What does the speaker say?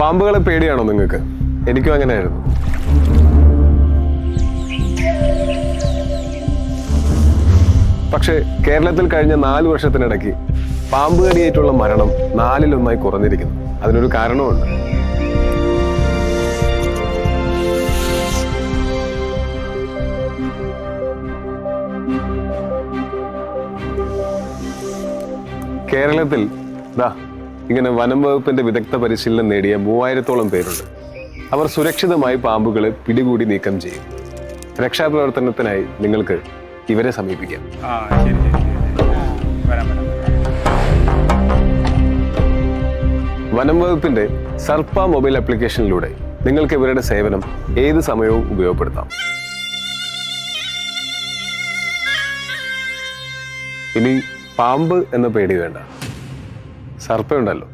പാമ്പുകളെ പേടിയാണോ നിങ്ങൾക്ക്? എനിക്കും അങ്ങനെയായിരുന്നു. പക്ഷേ കേരളത്തിൽ കഴിഞ്ഞ നാല് വർഷത്തിനിടയ്ക്ക് പാമ്പ് കടിയേറ്റുള്ള മരണം നാലിലൊന്നായി കുറഞ്ഞിരിക്കുന്നു. അതിനൊരു കാരണമുണ്ട് കേരളത്തിൽ ദാ ഇങ്ങനെ വനം വകുപ്പിന്റെ വിദഗ്ധ പരിശീലനം നേടിയ മൂവായിരത്തോളം പേരുണ്ട്. അവർ സുരക്ഷിതമായി പാമ്പുകളെ പിടികൂടി നീക്കം ചെയ്യും. രക്ഷാപ്രവർത്തനത്തിനായി നിങ്ങൾക്ക് ഇവരെ സമീപിക്കാം. വനം വകുപ്പിന്റെ സർപ്പ മൊബൈൽ ആപ്ലിക്കേഷനിലൂടെ നിങ്ങൾക്ക് ഇവരുടെ സേവനം ഏത് സമയവും ഉപയോഗപ്പെടുത്താം. ഇനി പാമ്പ് എന്ന പേടി വേണ്ട. സർപ്പയുണ്ടല്ലോ